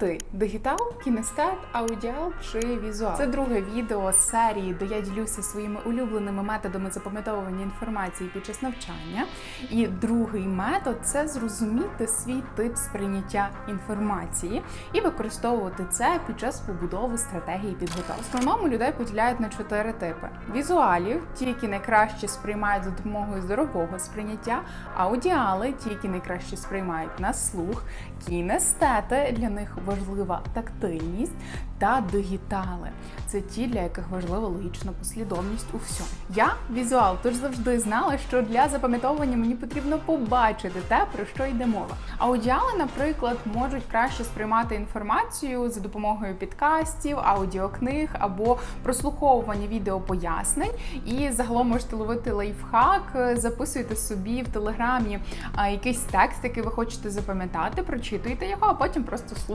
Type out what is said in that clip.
ти дигітал, кінестет, аудіал чи візуал? Це друге відео з серії, де я ділюся своїми улюбленими методами запам'ятовування інформації під час навчання. І другий метод це зрозуміти свій тип сприйняття інформації і використовувати це під час побудови стратегії підготовки. В основному людей поділяють на чотири типи: візуалів, ті, які найкраще сприймають за допомогою здорового сприйняття, аудіали, ті, які найкраще сприймають на слух, кінестети, для них важлива тактильність, та дигітали. Це ті, для яких важлива логічна послідовність у всьому. Я візуал, тож завжди знала, що для запам'ятовування мені потрібно побачити те, про що йде мова. Аудіали, наприклад, можуть краще сприймати інформацію за допомогою підкастів, аудіокниг або прослуховування відеопояснень. І загалом можете ловити лайфхак, записуйте собі в телеграмі якийсь текст, який ви хочете запам'ятати, прочитуйте його, а потім просто слухайте.